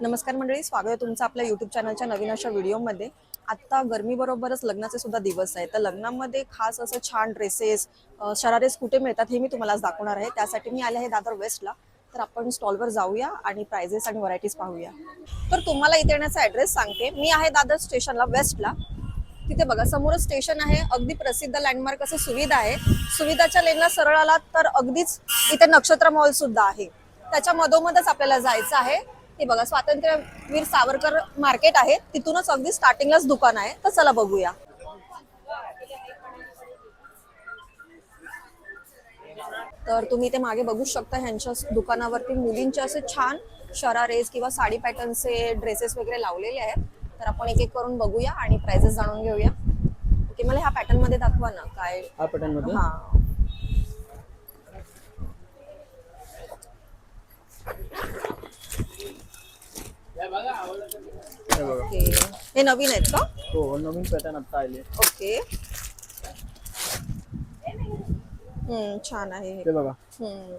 नमस्कार मंडळी स्वागत आहे तुमचं आपल्या युट्यूब चॅनलच्या नवीन अशा व्हिडिओमध्ये आत्ता गरमीबरोबरच लग्नाचे सुद्धा दिवस आहे तर लग्नामध्ये खास असं छान ड्रेसेस शरारेस कुठे मिळतात हे मी तुम्हाला आज दाखवणार आहे. त्यासाठी मी आले आहे दादर वेस्टला तर आपण स्टॉलवर जाऊया आणि प्राइजेस आणि व्हरायटीज पाहूया. तर तुम्हाला इथे येण्याचा ॲड्रेस सांगते. मी आहे दादर स्टेशनला वेस्टला तिथे बघा समोरच स्टेशन आहे. अगदी प्रसिद्ध लँडमार्क असं सुविधा आहे. सुविधाच्या लेनला सरळ आलात तर अगदीच इथे नक्षत्र मॉल सुद्धा आहे. त्याच्या मधोमधच आपल्याला जायचं आहे. हे बघा स्वातंत्र्यवीर सावरकर मार्केट आहे. तिथूनच अगदी स्टार्टिंगलाच दुकान आहे. तर चला बघूया. तर तुम्ही ते मागे बघू शकता ह्यांच्या दुकानावरती मुलींचे असे छान शरारेस किंवा साडी पॅटर्नचे ड्रेसेस वगैरे लावलेले आहेत. तर आपण एक एक करून बघूया आणि प्राइजेस जाणून घेऊया. ओके मला ह्या पॅटर्नमध्ये दाखवा ना काय? हा पॅटर्नमध्ये? हा. हे बघा ओके हे नवीन आहेत का? हो नवीन पॅटर्न आता आले ओके. हम्म छान आहे हे. ते बघा. हम्म.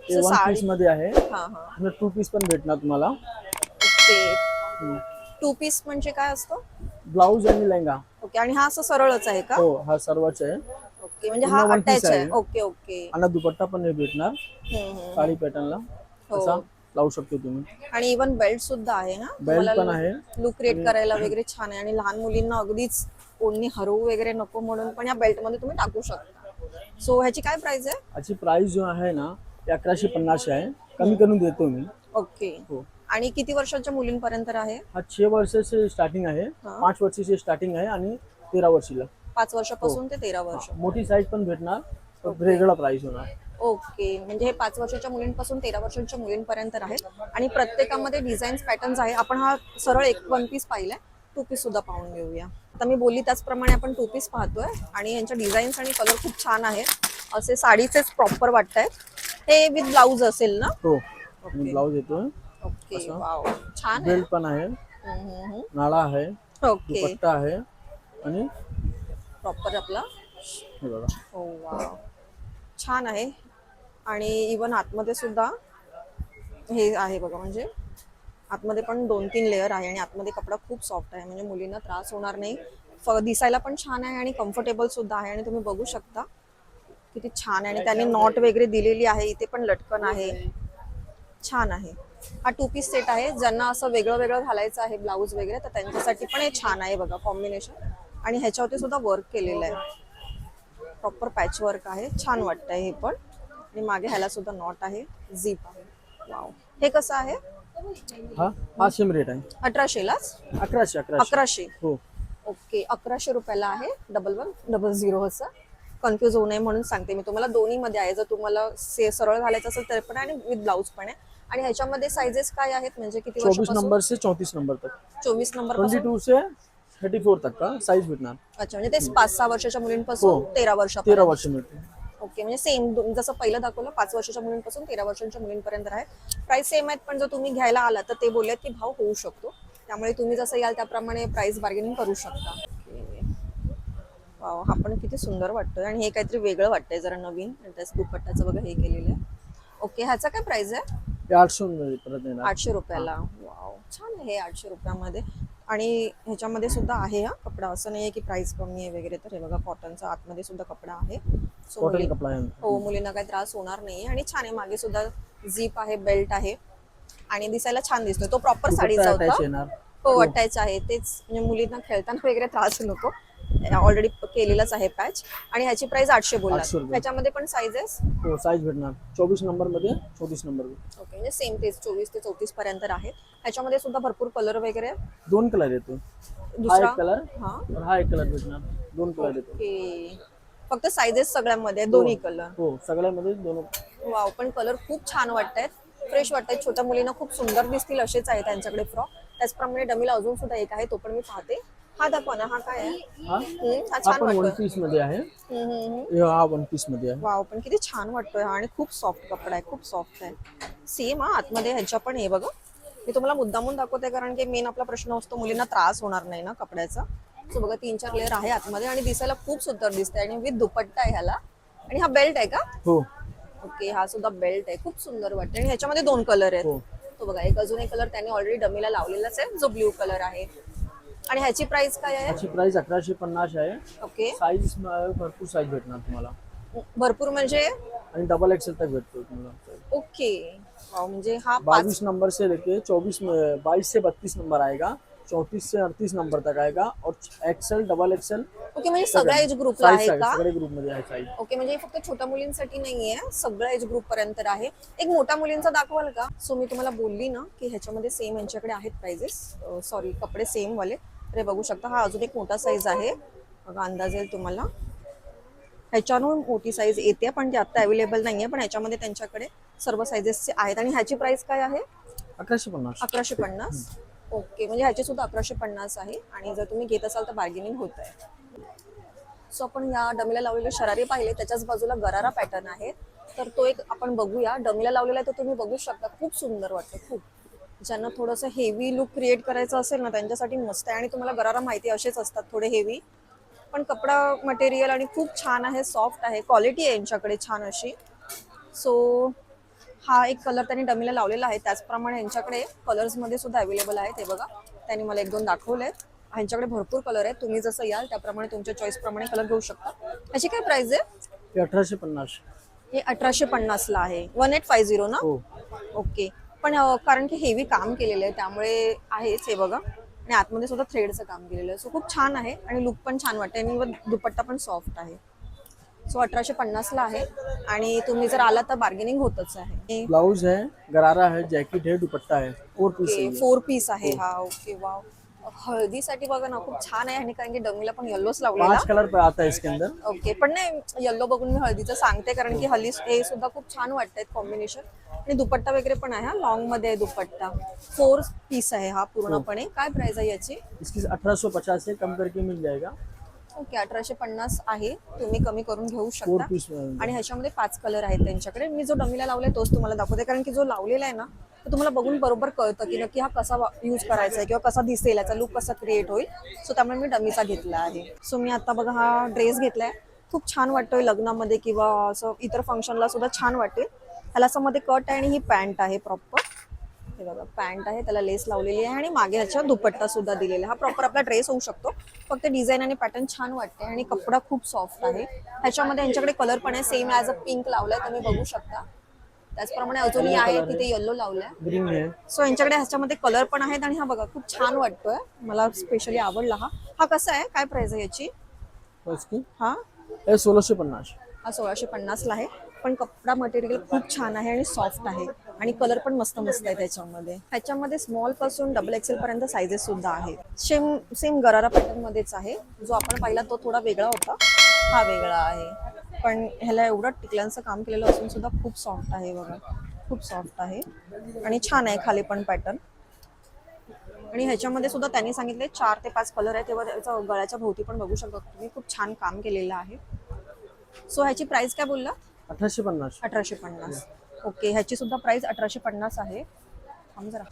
ते असं वन साडी- पीसमध्ये आहे. हा हा. आणि टू पीस पण भेटणार तुम्हाला. ओके. टू पीस म्हणजे काय असतं? ब्लाऊज आणि लेहंगा. ओके आणि हा असं सरळच आहे का? हो हा सर्वच आहे. ओके म्हणजे हा पूर्ण one piece अटॅच आहे. आहे. Okay okay. आणि दुपट्टा पण हे भेटणार. हम्म, हम्म. साडी पॅटर्नला हो. असा. लावू शकतो तुम्ही. आणि इवन बेल्ट सुद्धा आहे ना? बेल्ट पण आहे. लुक क्रिएट करायला वगैरे छान आहे. आणि लहान मुलींना अगदीच कोणी हरवू वगैरे नको म्हणून पण या बेल्टमध्ये तुम्ही टाकू शकता. सो ह्याची काय प्राइस आहे? याची प्राइस जो आहे ना ती अकराशे पन्नास आहे. कमी करून देतो मी. ओके हो. आणि किती वर्षाच्या मुलींपर्यंत आहे? हा छे वर्षाचे स्टार्टिंग आहे. हा. पाच वर्षाचे स्टार्टिंग आहे आणि तेरा वर्षीला. पाच वर्षापासून ते तेरा वर्ष. मोठी साईज पण भेटणार पण वेगळा प्राइस होणार. ओके. म्हणजे हे पाच वर्षाच्या मुलींपासून तेरा वर्षाच्या मुलींपर्यंत आहेत आणि प्रत्येकामध्ये डिझाईन्स पॅटर्न्स आहे. आपण हा सरळ एक वन पीस पाहिलाय. टू पीस सुद्धा पाहून घेऊया. आता मी बोलली त्याचप्रमाणे आपण टू पीस पाहतोय. आणि यांच्या डिझाईन्स आणि कलर खूप छान आहेत. असे साडीचेच प्रॉपर वाटत आहेत हे विथ ब्लाऊज असेल ना? हो. ब्लाऊज येतो ओके? वाव छान आहे. बेल्ट पण आहे. हम्म, हम्म, हम्म. नाळा आहे. ओके दुपट्टा आहे. आणि प्रॉपर आपला. हे बघा. वाव छान आहे. आणि इवन आतमध्ये सुद्धा हे आहे बघा म्हणजे आतमध्ये पण दोन तीन लेअर आहे आणि आतमध्ये कपडा खूप सॉफ्ट आहे म्हणजे मुलींना त्रास होणार नाही. दिसायला पण छान आहे आणि कम्फर्टेबल सुद्धा आहे आणि तुम्ही बघू शकता किती छान आहे. आणि त्यांनी नॉट वगैरे दिलेली आहे इथे पण लटकन आहे. छान आहे. हा टू पीस सेट आहे ज्यांना असं वेगळं वेगळं घालायचं आहे ब्लाऊज वगैरे तर त्यांच्यासाठी पण हे छान आहे बघा कॉम्बिनेशन आणि ह्याच्यावरती सुद्धा वर्क केलेलं आहे. प्रॉपर पॅच वर्क आहे. छान वाटतंय हे पण. आणि मागे ह्याला सुद्धा नॉट आहे. झीप आहे. वाव हे कसं आहे? हा? हा सेम रेट आहे. अठराशेलाच अकराशे अकराशे. अकराशे. हो. ओके अकराशे रुपयाला आहे. डबल वन डबल झिरो असं. कन्फ्यूज होऊ नये म्हणून सांगते मी तुम्हाला. दोन्ही मध्ये आहे. जर तुम्हाला से सरळ घालायचं असेल तर पण आहे आणि विथ ब्लाऊज पण आहे. आणि ह्याच्यामध्ये साइजेस काय आहेत? म्हणजे किती चौबीस वर्षापासून? नंबर से चौतीस नंबर तक. चोवीस नंबर ट्वेंटी टू से थर्टी फोर तक का? साइज भेटणार. अच्छा म्हणजे ते पाच सहा वर्षाच्या मुलींपासून हो. तेरा तेरा वर्षापर्यंत वर्ष मिळते ओके म्हणजे सेम जसं पहिलं दाखवलं पाच वर्षाच्या मुलींपासून तेरा वर्षांच्या मुलींपर्यंत आहे. प्राइस सेम आहेत पण जर तुम्ही घ्यायला आला तर ते बोलले की भाव होऊ शकतो. त्यामुळे तुम्ही जसं याल त्याप्रमाणे प्राइस बार्गेनिंग करू शकता. वाव हा पण किती सुंदर वाटतोय आणि हे काहीतरी वेगळं वाटतंय जरा नवीन. दुपट्ट्याचं बघा हे केलेलं आहे. ओके ह्याचा काय प्राइस आहे? आठशे आठशे रुपयाला. वाव छान आहे आठशे रुपयामध्ये. आणि ह्याच्यामध्ये सुद्धा आहे हा कपडा. असं नाही आहे की प्राइस कमी आहे वगैरे तर हे बघा कॉटनचा आतमध्ये सुद्धा कपडा आहे. मुली- हो मुलींना काही त्रास होणार नाही आणि छान आहे मागे सुद्धा झीप आहे बेल्ट आहे आणि दिसायला छान दिसतोय. तो प्रॉपर साडीचा होता. हो अटॅच आहे. तेच म्हणजे मुलींना खेळताना वगैरे त्रास नको. ऑलरेडी केलेलाच आहे पॅच आणि ह्याची प्राइस आठशे बोलला 800 रुपये. ह्याच्यामध्ये पण साईजेस हो साईज भेटणार. चोवीस नंबरमध्ये चौतीस नंबर ओके म्हणजे सेम तेच चोवीस ते चौतीस पर्यंत आहे ह्याच्यामध्ये सुद्धा भरपूर कलर वगैरे? आहे. दोन कलर येतो. हा दुसरा? एक कलर हा. हा एक कलर भेटणार. दोन कलर येतो. ओके फक्त साईजेस सगळ्यामध्ये आहे, दोन्ही कलर हो सगळ्यामध्ये दोन. वाव पण कलर खूप छान वाटतायत. फ्रेश वाटतायत. छोट्या मुलींना खूप सुंदर दिसतील असेच आहे त्यांच्याकडे फ्रॉक त्याचप्रमाणे डमीला अजून सुद्धा एक आहे तो पण मी पाहते. हा दाखवा ना हा काय आहे? हा? हम्म, हा हा छान पण वन वाटतोय पीसमध्ये आहे. हम्म, हम्म, हम्म. हे हा वन पीसमध्ये आहे. वाव पण किती छान वाटतोय हा आणि खूप सॉफ्ट कपडा आहे खूप सॉफ्ट आहे. सेम हा आतमध्ये ह्याच्या पण आहे बघा. मी तुम्हाला मुद्दामून दाखवते कारण की मेन आपला प्रश्न असतो मुलींना त्रास होणार नाही ना कपड्याचा. सो बघा तीन चार लेअर आहे आतमध्ये आणि दिसायला खूप सुंदर दिसते आणि विथ दुपट्टा आहे ह्याला. आणि हा बेल्ट आहे का? हो. ओके हा सुद्धा बेल्ट आहे. खूप सुंदर वाटते आणि ह्याच्यामध्ये दोन कलर आहेत. हो. तो बघा एक अजून एक कलर त्यांनी ऑलरेडी डमीला लावलेलाच आहे. जो ब्ल्यू कलर आहे. आणि ह्याची प्राइस काय आहे? याची प्राइस अकराशे पन्नास आहे. ओके साईज भरपूर साईज भेटणार तुम्हाला. भरपूर म्हणजे? आणि डबल एक्सेल तक भेटतो तुम्हाला. ओके वाव, म्हणजे हा पाच बाईस नंबर से लेके चौबीस बाईस से बत्तीस नंबर आएगा चौंतीस से अड़तीस नंबर तक आएगा और एक्सेल डबल एक्सेल ओके म्हणजे सगळ्या एज ग्रुपला आहे का? सगळे ग्रुपमध्ये आहे साईज ओके म्हणजे हे फक्त छोट्या मुलींसाठी नाहीये सगळ्या एज ग्रुप पर्यंत आहे. एक मोठ्या मुलींचा दाखवाल का? सो मी तुम्हाला बोलली ना की ह्याच्यामध्ये सेम यांच्याकडे आहेत प्राइजेस सॉरी कपडे सेम वाले. हे बघू शकता हा अजून एक मोठा साईज आहे. बघा अंदाज येईल तुम्हाला. ह्याच्यावरून मोठी साईज येते पण ती आता अवेलेबल नाहीये पण ह्याच्यामध्ये त्यांच्याकडे सर्व साईजेसचे आहेत. आणि ह्याची प्राइस काय आहे? अकराशे पन्नास. अकराशे पन्नास. ओके म्हणजे ह्याची सुद्धा अकराशे पन्नास आहे आणि जर तुम्ही घेत असाल तर बार्गेनिंग होत आहे सो आपण या डमीला लावलेले शरारी पाहिले त्याच्याच बाजूला गरारा पॅटर्न आहे. तर तो एक आपण बघूया. डमीला लावलेला आहे तर तुम्ही बघू शकता खूप सुंदर वाटतं खूप. ज्यांना थोडंसं हेवी लुक क्रिएट करायचं असेल ना त्यांच्यासाठी मस्त आहे. आणि तुम्हाला गरारा माहिती असेच असतात थोडे हेवी पण कपडा मटेरियल आणि खूप छान आहे सॉफ्ट आहे. क्वालिटी आहे यांच्याकडे छान अशी. सो हा एक कलर त्यांनी डमीला लावलेला आहे. त्याचप्रमाणे यांच्याकडे कलर्समध्ये सुद्धा अवेलेबल आहेत. हे बघा त्यांनी मला एक दोन दाखवले ह्यांच्याकडे भरपूर कलर आहेत. तुम्ही जसं याल त्याप्रमाणे तुमच्या चॉईस प्रमाणे कलर घेऊ शकता. ह्याची काय प्राइस आहे? हे अठराशे पन्नास. हे अठराशे पन्नासला आहे. वन एट फाय झिरो ना? हो. ओके पण अं, कारण की हेवी काम केलेलं आहे. त्यामुळे आहेच हे बघा. आणि आतमध्ये सुद्धा थ्रेडचं काम केलेलं आहे. सो खूप छान आहे. आणि लुक पण छान वाटते. आणि व दुपट्टा पण सॉफ्ट आहे. सो अठराशे पन्नासला आहे आणि तुम्ही जर आला तर बार्गेनिंग होतच आहे. ब्लाउज है गरारा है जैकेट है दुपट्टा है फोर पीस है ओके। फोर पीस आहे. हा. ओके वाव हळदीसाठी बघा ना खूप छान आहे आणि कारण की डमीला पण येल्लोच लावलेला. पांच कलर पे आता है इसके अंदर ओके पण नाही येल्लो बघून मी हळदीचं सांगते कारण की हल्ली हे सुद्धा खूप छान वाटत कॉम्बिनेशन आणि दुपट्टा वगैरे पण आहे हा. लॉंगमध्ये आहे दुपट्टा. फोर पीस आहे हा पूर्णपणे. काय प्राइस आहे याची? इसकी अठारह सौ पचास है कम करके मिल जाएगा. ओके अठराशे पन्नास आहे तुम्ही कमी करून घेऊ शकता. आणि ह्याच्यामध्ये पाच कलर आहेत त्यांच्याकडे. मी जो डमीला लावलाय तोच तुम्हाला दाखवते. कारण की जो लावलेला आहे ना तो तुम्हाला बघून बरोबर कळतं की नक्की हा कसा यूज करायचा आहे किंवा कसा दिसेल याचा लुक कसा क्रिएट होईल. सो त्यामुळे मी डमीचा घेतला आहे. सो मी आता बघा हा ड्रेस घेतलाय. खूप छान वाटतोय लग्नामध्ये किंवा असं इतर फंक्शनला सुद्धा छान वाटेल. ह्याला असं मध्ये कट आहे आणि ही पॅन्ट आहे प्रॉपर हे बघा पॅन्ट आहे त्याला लेस लावलेली आहे आणि मागे ह्याच्या दुपट्टा सुद्धा दिलेला आहे. हा प्रॉपर आपला ड्रेस होऊ शकतो. फक्त डिझाईन आणि पॅटर्न छान वाटते आणि कपडा खूप सॉफ्ट आहे. ह्याच्यामध्ये यांच्याकडे कलर पण आहे. सेम ॲज अ पिंक लावलाय तुम्ही बघू शकता. त्याचप्रमाणे अजूनही आहे तिथे येल्लो लावलाय. सो यांच्याकडे ह्याच्यामध्ये कलर पण आहेत आणि हा बघा खूप छान वाटतोय. मला स्पेशली आवडला हा. हा कसा आहे? काय प्राइस आहे याची? हा? ये सोलह सौ पन्नास. हा सोळाशे पन्नासला आहे. पण कपडा मटेरियल खूप छान आहे आणि सॉफ्ट आहे. आणि कलर पण मस्त मस्त आहे त्याच्यामध्ये. ह्याच्यामध्ये स्मॉलपासून डबल एक्सेल पर्यंत सायझेस सुद्धा आहेत. सेम सेम गरारा पॅटर्न मध्येच आहे. जो आपण पाहिला तो थोडा वेगळा होता. हा वेगळा आहे. पण ह्याला एवढं टिकल्यांचं काम केलेलं असून सुद्धा खूप सॉफ्ट आहे बघा. खूप सॉफ्ट आहे. आणि छान आहे खाली पण पॅटर्न आणि ह्याच्यामध्ये सुद्धा त्यांनी सांगितले चार ते पाच कलर आहे तेव्हा त्याचं गळ्याच्या भोवती पण बघू शकता तुम्ही. खूप छान काम केलेलं आहे. सो ह्याची प्राइस काय बोलला? अठराशे पन्नास. अठराशे पन्नास. ओके ह्याची सुद्धा प्राइस अठराशे पन्नास आहे. थांब जरा.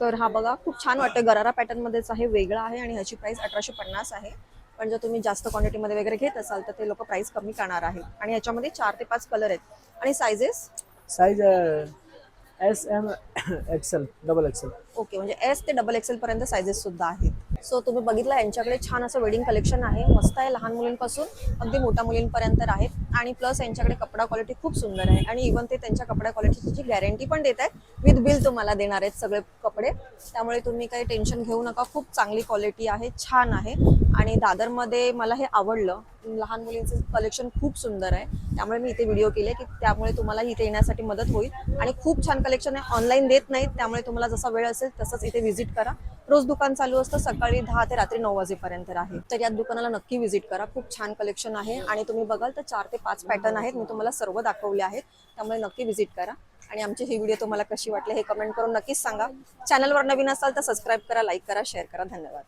तर हा बघा खूप छान वाटतं गरारा पॅटर्न मध्येच आहे वेगळा आहे आणि ह्याची प्राइस अठराशे पन्नास आहे. पण जर तुम्ही जास्त क्वांटिटीमध्ये वगैरे घेत असाल तर ते लोक प्राइस कमी करणार आहेत. आणि ह्याच्यामध्ये चार ते पाच कलर आहेत. आणि sizes size S M XL double XL okay म्हणजे एस ते डबल एक्सेल पर्यंत सायझेस सुद्धा आहेत. सो तुम्ही बघितलं यांच्याकडे छान असं वेडिंग कलेक्शन आहे. मस्त आहे लहान मुलींपासून अगदी मोठ्या मुलींपर्यंत आहेत आणि प्लस यांच्याकडे कपडा क्वालिटी खूप सुंदर आहे. आणि इव्हन ते त्यांच्या कपडा क्वालिटीची गॅरंटी पण देत आहेत विथ बिल तुम्हाला देणार आहेत सगळे कपडे. त्यामुळे तुम्ही काही टेन्शन घेऊ नका. खूप चांगली क्वालिटी आहे छान आहे. आणि दादरमध्ये मला हे आवडलं. लहान मुलींचं कलेक्शन खूप सुंदर आहे. त्यामुळे मी इथे व्हिडिओ केले की त्यामुळे तुम्हाला इथे येण्यासाठी मदत होईल. आणि खूप छान कलेक्शन आहे. ऑनलाईन देत नाहीत त्यामुळे तुम्हाला जसा वेळ असेल तसंच इथे व्हिजिट करा. रोज दुकान चालू असतं सकाळी दहा ते रात्री नऊ वाजेपर्यंत आहे तर या दुकानाला नक्की व्हिजिट करा. खूप छान कलेक्शन आहे आणि तुम्ही बघाल तर चार ते पाच पॅटर्न आहेत. मी तुम्हाला सर्व दाखवले आहेत. त्यामुळे नक्की व्हिजिट करा. आणि आमची ही व्हिडिओ तुम्हाला कशी वाटली हे कमेंट करून नक्कीच सांगा. चॅनलवर नवीन असाल तर सबस्क्राईब करा लाईक करा शेअर करा. धन्यवाद.